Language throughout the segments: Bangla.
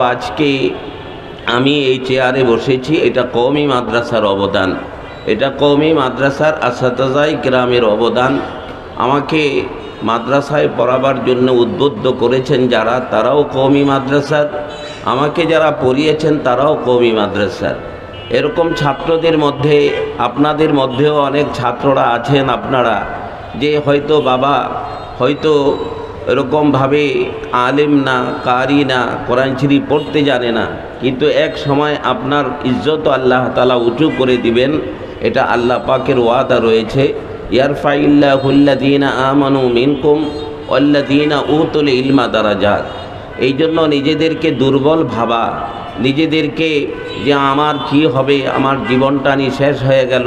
আজকে আমি এই চেয়ারে বসেছি, এটা কওমি মাদ্রাসার অবদান। এটা কওমি মাদ্রাসার আসাতাজাই গ্রামের অবদান। আমাকে মাদ্রাসায় পড়াবার জন্য উদ্বুদ্ধ করেছেন যারা, তারাও কওমি মাদ্রাসার। আমাকে যারা পড়িয়েছেন, তারাও কওমি মাদ্রাসার। এরকম ছাত্রদের মধ্যে, আপনাদের মধ্যেও অনেক ছাত্ররা আছেন আপনারা, যে হয়তো বাবা, হয়তো এরকমভাবে আলেম না, কারি না, কোরআন শরীফ পড়তে জানে না। কিন্তু এক সময় আপনার ইজ্জত আল্লাহ তালা উঁচু করে দিবেন, এটা আল্লাহ পাকের ওয়াদা রয়েছে। ইয়ারফাইল্লাহুল্লাদিনা আমানু মিনকুম অল্লাদিনা উতুল ইলমা দারাজাত। এই জন্য নিজেদেরকে দুর্বল ভাবা, নিজেদেরকে যে আমার কি হবে, আমার জীবনটা নি শেষ হয়ে গেল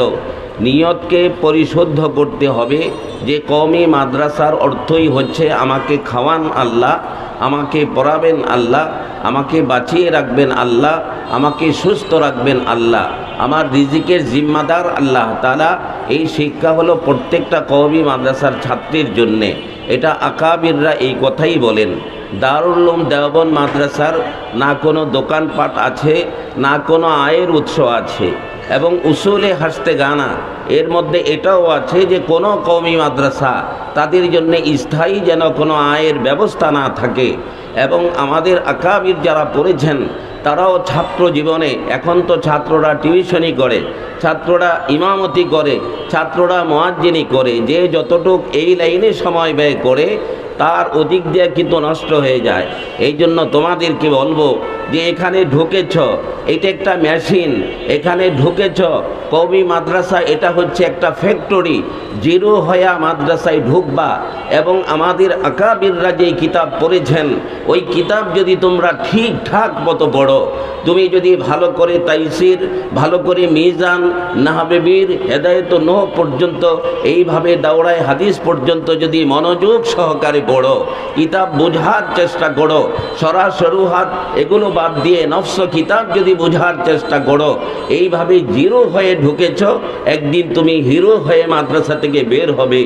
নিয়তকে পরিশুদ্ধ করতে হবে। যে কওমি মাদ্রাসার অর্থই হচ্ছে আমাকে খাওয়ান আল্লাহ, আমাকে পড়াবেন আল্লাহ, আমাকে বাঁচিয়ে রাখবেন আল্লাহ, আমাকে সুস্থ রাখবেন আল্লাহ, আমার রিজিকের জিম্মাদার আল্লাহ তালা এই শিক্ষা হলো প্রত্যেকটা কওমি মাদ্রাসার ছাত্রের জন্যে। এটা আকাবিররা এই কথাই বলেন। দারুল্লুম দেওবন মাদ্রাসার না কোনো দোকানপাট আছে, না কোনো আয়ের উৎস আছে। এবং উসুলে হাসতে গানা। এর মধ্যে এটাও আছে যে কোনো কওমি মাদ্রাসা তাদের জন্য স্থায়ী যেন কোনো আয়ের ব্যবস্থা না থাকে। এবং আমাদের আকাবির যারা পড়েছেন, তারাও ছাত্র জীবনে, এখন তো ছাত্ররা টিউশনই করে। ছাত্ররা ইমামতি করে, ছাত্ররা মোয়াজ্জিনি করে, যে যতটুক এই লাইনে সময় ব্যয় করে, তার অধিক দিয়ে কিন্তু নষ্ট হয়ে যায়। এই জন্য তোমাদেরকে বলব যে এখানে ঢুকেছ, এটা একটা মেশিন, এখানে ঢুকেছ কবি মাদ্রাসা, এটা হচ্ছে একটা ফ্যাক্টরি, জিরো হয়া মাদ্রাসায় ঢুকবা এবং আমাদের আকাবিররা যেই কিতাব পড়েছেন, ওই কিতাব যদি তোমরা ঠিকঠাক মতো পড়ো, তুমি যদি ভালো করে তাইসির, ভালো করে মিজান নাহাবেবির হেদায়ত নোহ পর্যন্ত, এইভাবে দাওড়ায় হাদিস পর্যন্ত যদি মনোযোগ সহকারে পড়ো, কিতাব বোঝার চেষ্টা করো, সরাসরু হাত এগুলো বাদ দিয়ে নফস কিতাব যদি বোঝার চেষ্টা করো, এইভাবে জিরো হয়ে ঢুকেছ, একদিন তুমি হিরো হয়ে মাদ্রাসা থেকে বের হবে।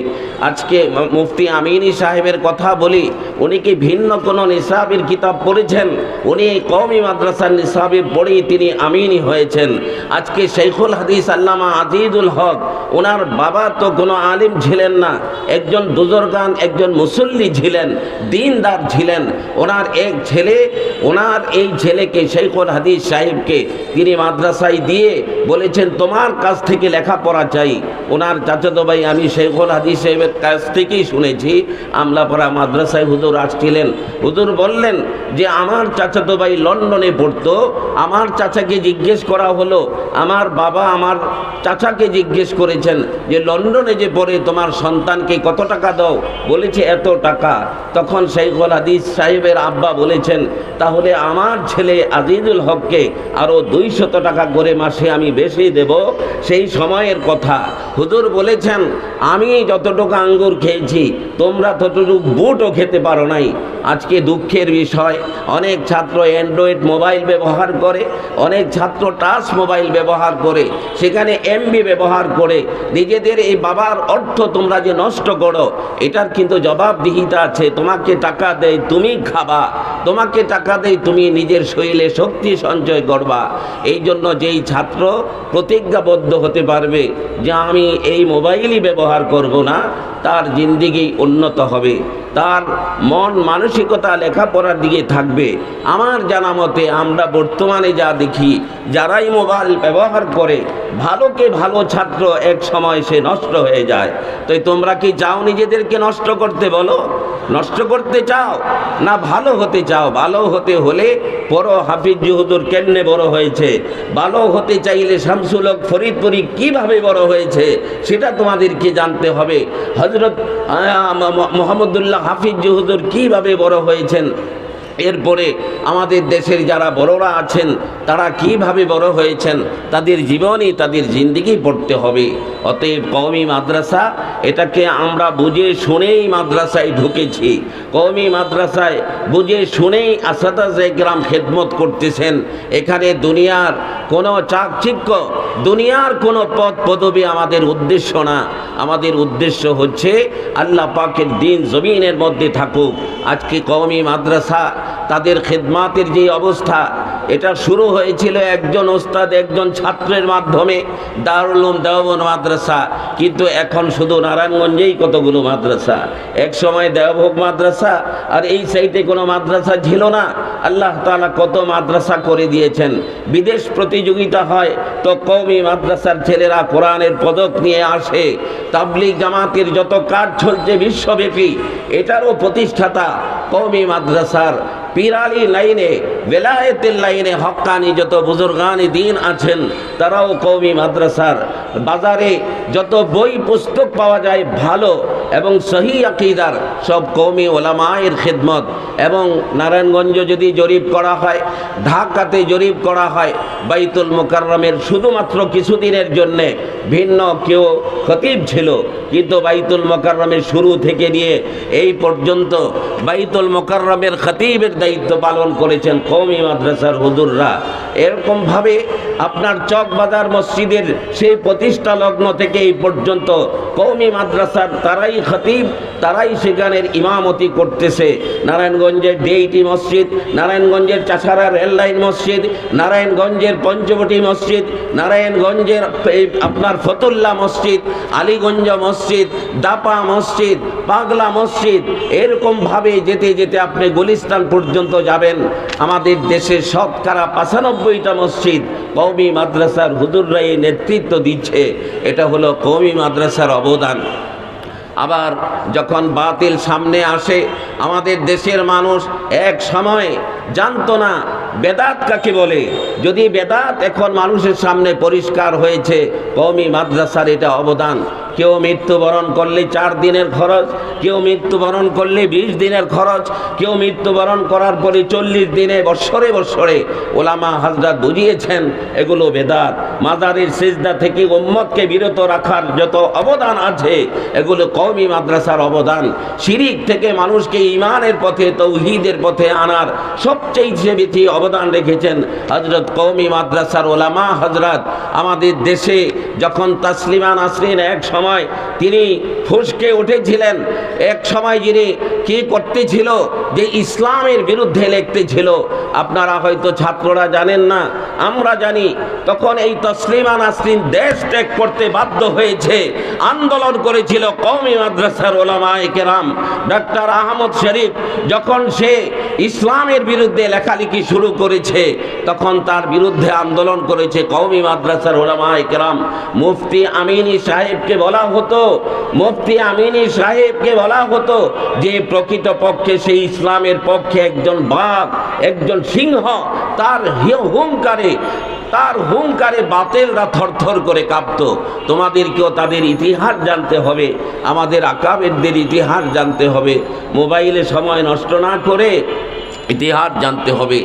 আজকে মুফতি আমিনী সাহেবের কথা বলি, উনি কি ভিন্ন কোনো নিসাবের কিতাব পড়েছেন? উনি কমই মাদ্রাসার নিসাবে পড়েই তিনি আমিনী হয়েছেন। আজকে শেখুল হাদিস আল্লামা আজিজুল হক। ওনার বাবা তো কোনো আলিম ছিলেন না। একজন বুজুর্গান, একজন মুসল্লি ছিলেন, দিনদার ছিলেন। ওনার এক ছেলে, ওনার এই ছেলেকে শেখুল হাদিস সাহেবকে তিনি মাদ্রাসায় দিয়ে বলেছেন, তোমার কাছ থেকে লেখাপড়া চাই। ওনার চাচাতো ভাই, আমি শেখুল হাদিস সাহেবের কাছ থেকেই শুনেছি, আমলাপাড়া মাদ্রাসায় হুজুর আসছিলেন। হুজুর বললেন যে, আমার চাচাতো ভাই লন্ডনে পড়তো। আমার চাচাকে জিজ্ঞেস করা হলো, আমার বাবা আমার চাচাকে জিজ্ঞেস করেছেন যে, লন্ডনে যে পড়ে তোমার সন্তানকে কত টাকা দাও? বলেছে, এত টাকা। তখন শেখুল হাদিস সাহেবের আব্বা বলেছেন, তাহলে আমার ছেলে আজিজুল হককে আরও দুইশত টাকা করে মাসে আমি বেশি দেব। সেই সময়ের কথা। হুজুর বলেছেন, আমি যতটুকু আঙ্গুর খেয়েছি, তোমরা ততটুকু বুটও খেতে পারো নাই। আজকে দুঃখের বিষয়, অনেক ছাত্র অ্যান্ড্রয়েড মোবাইল ব্যবহার করে, অনেক ছাত্র টাচ মোবাইল ব্যবহার করে সেখানে এমবি ব্যবহার করে নিজেদের এই বাবার অর্থ তোমরা যে নষ্ট করো, এটার কিন্তু জবাবদিহিতা আছে। তোমাকে টাকা দেয়, তুমি খাবা। তোমাকে টাকা দেয় তুমি নিজের শরীরে শক্তি সঞ্চয় করবা। এই জন্য যেই ছাত্র প্রতিজ্ঞাবদ্ধ হতে পারবে যে আমি এই মোবাইলই ব্যবহার করব না, তার জিন্দিগি উন্নত হবে, তার মন মানসিকতা লেখাপড়ার দিকে থাকবে। আমার জানা মতে আমরা বর্তমানে যা দেখি, যারাই মোবাইল ব্যবহার করে, ভালোকে ভালো ছাত্র এক সময় সে নষ্ট হয়ে যায়। তো তোমরা কি চাও নিজেদেরকে নষ্ট করতে বলো? নষ্ট করতে চাও না ভালো হতে চাও? ভালো হতে হলে বড় হাফিজ জুহুদুর কেমনে বড় হয়েছে? ভালো হতে চাইলে শামসুলক ফরিদপুরি কীভাবে বড় হয়েছে সেটা তোমাদেরকে জানতে হবে। হজরত মোহাম্মদুল্লাহ হাফিজ জুহুদুর কীভাবে বড় হয়েছেন? এরপরে আমাদের দেশের যারা বড়রা আছেন, তারা কীভাবে বড় হয়েছেন, তাদের জীবনই তাদের জিন্দিগি পড়তে হবে। অতএব কওমি মাদ্রাসা, এটাকে আমরা বুঝে শুনেই মাদ্রাসায় ঢুকেছি। কওমি মাদ্রাসায় বুঝে শুনেই আসাদাজ গ্রাম খেদমত করতেছেন। এখানে দুনিয়ার কোনো চাকচিক্য, দুনিয়ার কোনো পদ পদবি আমাদের উদ্দেশ্য না। আমাদের উদ্দেশ্য হচ্ছে আল্লাহ পাকের দিন জমিনের মধ্যে থাকুক। আজকে কওমি মাদ্রাসা তাদের খেদমাতের যে অবস্থা, এটা শুরু হয়েছিল একজন ওস্তাদ, একজন ছাত্রের মাধ্যমে দারুলুম দেওবন মাদ্রাসা। কিন্তু এখন শুধু নারায়ণগঞ্জেই কতগুলো মাদ্রাসা? এক সময় দেওভোগ মাদ্রাসা, আর এই সাইডে কোনো মাদ্রাসা ছিল না। আল্লাহ তাআলা কত মাদ্রাসা করে দিয়েছেন। বিদেশ প্রতিযোগিতা হয়, তো কওমি মাদ্রাসার ছেলেরা কোরআনের পদক নিয়ে আসে। তাবলিগ জামাতের যত কাজ চলছে বিশ্বব্যাপী, এটারও প্রতিষ্ঠাতা কওমি মাদ্রাসার পিরালি লাইনে, বেলায়েতের লাইনে হক্কানি যত বুজুর্গানি দিন আছেন, তারাও কওমি মাদ্রাসার বাজারে যত বই পুস্তক পাওয়া যায় ভালো এবং সহি আকিদার সব কওমি ওলামায়ের খেদমত। এবং নারায়ণগঞ্জ যদি জরিপ করা হয়, ঢাকাতে জরিপ করা হয়, বাইতুল মোকাররমের শুধুমাত্র কিছুদিনের জন্যে ভিন্ন কেউ খতিব ছিল। কিন্তু বাইতুল মোকাররমের শুরু থেকে নিয়ে এই পর্যন্ত বাইতুল মোকাররমের খতিবের দায়িত্ব পালন করেছেন কওমি মাদ্রাসার হুজুররা। এরকমভাবে আপনার চক বাজার মসজিদের সেই প্রতিষ্ঠা লগ্ন থেকে এই পর্যন্ত কৌমি মাদ্রাসার তারাই খতিব, তারাই সেখানের ইমামতি করতেছে। নারায়ণগঞ্জের ডিআইটি মসজিদ, নারায়ণগঞ্জের চাষারা রেললাইন মসজিদ, নারায়ণগঞ্জের পঞ্চবটি মসজিদ, নারায়ণগঞ্জের আপনার ফতুল্লা মসজিদ, আলীগঞ্জ মসজিদ, দাপা মসজিদ, পাগলা মসজিদ এরকমভাবে যেতে যেতে আপনি গুলিস্তান পর্যন্ত যাবেন। আমাদের দেশের শতকরা পঁচানব্বইটা মসজিদ কৌমি মাদ্রাসার হুদুররাই নেতৃত্ব দিচ্ছে। এটা হলো কৌমি মাদ্রাসার অবদান। আবার যখন বাতিল সামনে আসে, আমাদের দেশের মানুষ এক সময় জানতো না বেদাত কাকে বলে? যদি বেদাত এখন মানুষের সামনে পরিষ্কার হয়েছে, কওমি মাদ্রাসার এটা অবদান। কেউ মৃত্যুবরণ করলে চার দিনের খরচ, কেউ মৃত্যুবরণ করলে বিশ দিনের খরচ, কেউ মৃত্যুবরণ করার পরে চল্লিশ দিনে বৎসরে বৎসরে ওলামা হাজরা বুঝিয়েছেন, এগুলো বেদাত। মাজারের সেজদা থেকে উম্মতকে বিরত রাখার যত অবদান আছে, এগুলো কওমি মাদ্রাসার অবদান। শিরিক থেকে মানুষকে ইমানের পথে, তৌহিদের পথে আনার সবচেয়ে বেশি অবদান রেখেছেন হজরত কওমি মাদ্রাসার ওলামা হজরত আমাদের দেশে যখন তাসলিমা নাসরিন এক সময় তিনি ফুসকে উঠেছিলেন, এক সময় যিনি কি করতেছিল, যে ইসলামের বিরুদ্ধে লিখতেছিল, আপনারা হয়তো ছাত্ররা জানেন না, আমরা জানি, তখন এই তসলিমা নাসরিন দেশ ত্যাগ করতে বাধ্য হয়েছে, আন্দোলন করেছিল কওমি মাদ্রাসার ওলামায়ে কেরাম, ডাক্তার আহমদ শরীফ, যখন সে ইসলামের বিরুদ্ধে লেখালেখি শুরু করেছে, তখন তার বিরুদ্ধে আন্দোলন করেছে কওমি মাদ্রাসার ওলামায়ে কেরাম মুফতি আমিনী সাহেবকে বলা হতো, মুফতি আমিনী সাহেবকে বলা হতো যে প্রকৃত পক্ষে সেই ইসলামের পক্ষে একজন বাঘ, একজন সিংহ, তার হুঙ্কারে তার হুঙ্কারে বাতেলরা থরথর করে কাঁপত। তোমাদেরকেও তাদের ইতিহাস জানতে হবে, আমাদের আকাবেরদের ইতিহাস জানতে হবে, মোবাইলে সময় নষ্ট না করে ইতিহাস জানতে হবে।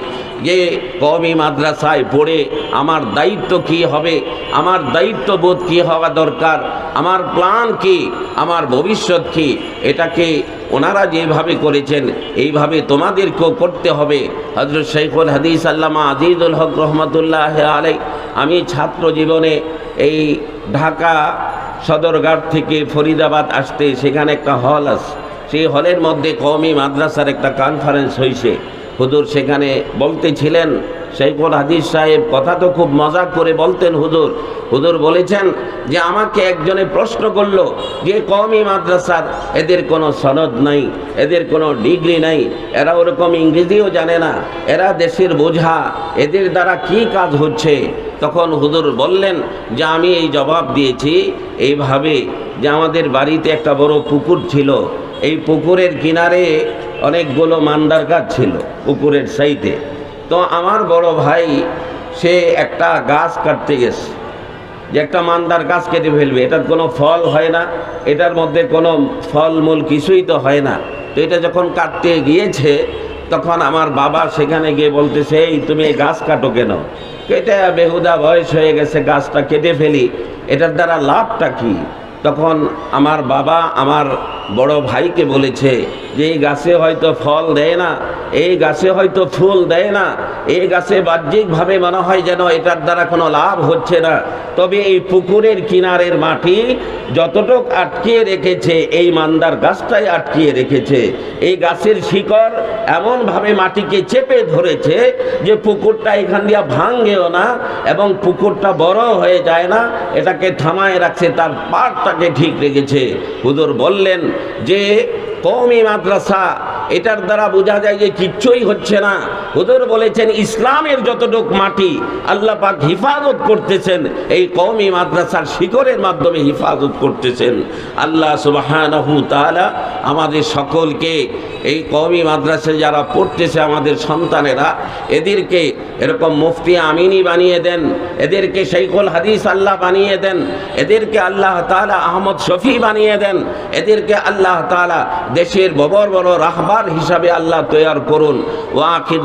যে কওমি মাদ্রাসায় পড়ে আমার দায়িত্ব কি হবে? আমার দায়িত্ববোধ কি হওয়া দরকার? আমার প্ল্যান কি? আমার ভবিষ্যৎ কি? এটাকে ওনারা যেভাবে করেছেন, এইভাবে তোমাদেরকেও করতে হবে। হজরত শৈখুল হাদিস আল্লামা আজিজুল হক রহমতুল্লাহ আলাই আমি ছাত্র জীবনে এই ঢাকা সদরঘাট থেকে ফরিদাবাদ আসতে সেখানে একটা হল আছে। সেই হলের মধ্যে কওমি মাদ্রাসার একটা কনফারেন্স হয়েছে হুজুর সেখানে বলতেছিলেন, শেখুল হাদিস সাহেব, কথা তো খুব মজা করে বলতেন হুজুর। হুজুর বলেছেন যে, আমাকে একজনে প্রশ্ন করল যে কমই মাদ্রাসার এদের কোনো সনদ নাই, এদের কোনো ডিগ্রি নাই, এরা ওরকম ইংরেজিও জানে না, এরা দেশের বোঝা, এদের দ্বারা কি কাজ হচ্ছে? তখন হুজুর বললেন যে, আমি এই জবাব দিয়েছি এইভাবে যে, আমাদের বাড়িতে একটা বড় পুকুর ছিল, এই পুকুরের কিনারে অনেকগুলো মান্দার গাছ ছিল পুকুরের সাইডে। তো আমার বড় ভাই, সে একটা গাছ কাটতে গেছে। যে একটা মান্দার গাছ কেটে ফেলবে, এটার কোনো ফল হয় না, এটার মধ্যে কোনো ফলমূল কিছুই তো হয় না। তো এটা যখন কাটতে গিয়েছে, তখন আমার বাবা সেখানে গিয়ে বলতেছে, এই, তুমি এই গাছ কাটো কেন? এটা বেহুদা বয়স হয়ে গেছে, গাছটা কেটে ফেলি। এটার দ্বারা লাভটা কি? তখন আমার বাবা আমার বড় ভাইকে বলেছে যে এই গাছে হয়তো ফল দেয় না, এই গাছে হয়তো ফুল দেয় না, এই গাছে বাহ্যিকভাবে মনে হয় যেন এটার দ্বারা কোনো লাভ হচ্ছে না। তবে এই পুকুরের কিনারের মাটি যতটুক আটকিয়ে রেখেছে, এই মান্দার গাছটাই আটকিয়ে রেখেছে। এই গাছের শিকড় এমনভাবে মাটিকে চেপে ধরেছে যে পুকুরটা এখান দিয়ে ভাঙ্গেও না এবং পুকুরটা বড় হয়ে যায় না, এটাকে থামায় রাখছে, তার পাটটাকে ঠিক রেখেছে। হুজুর বললেন যে কৌমি মাদ্রাসা এটার দ্বারা বোঝা যায় যে কিচ্ছুই হচ্ছে না। হুজুর বলেছেন, ইসলামের যতটুক মাটি আল্লাহ পাক হিফাজত করতেছেন, এই কৌমি মাদ্রাসার শিকড়ের মাধ্যমে হিফাজত করতেছেন। আল্লাহ সুবহানাহু তাআলা আমাদের সকলকে, এই কওমি মাদ্রাসায় যারা পড়তেছে আমাদের সন্তানেরা, এদেরকে এরকম মুফতি আমিনি বানিয়ে দেন, এদেরকে শাইখুল হাদিস আল্লাহ বানিয়ে দেন, এদেরকে আল্লাহ তাআলা আহমদ শফি বানিয়ে দেন, এদেরকে আল্লাহ তাআলা দেশের বড় বড় রাহবার হিসাবে আল্লাহ তৈয়ার করুন। ওয়াকির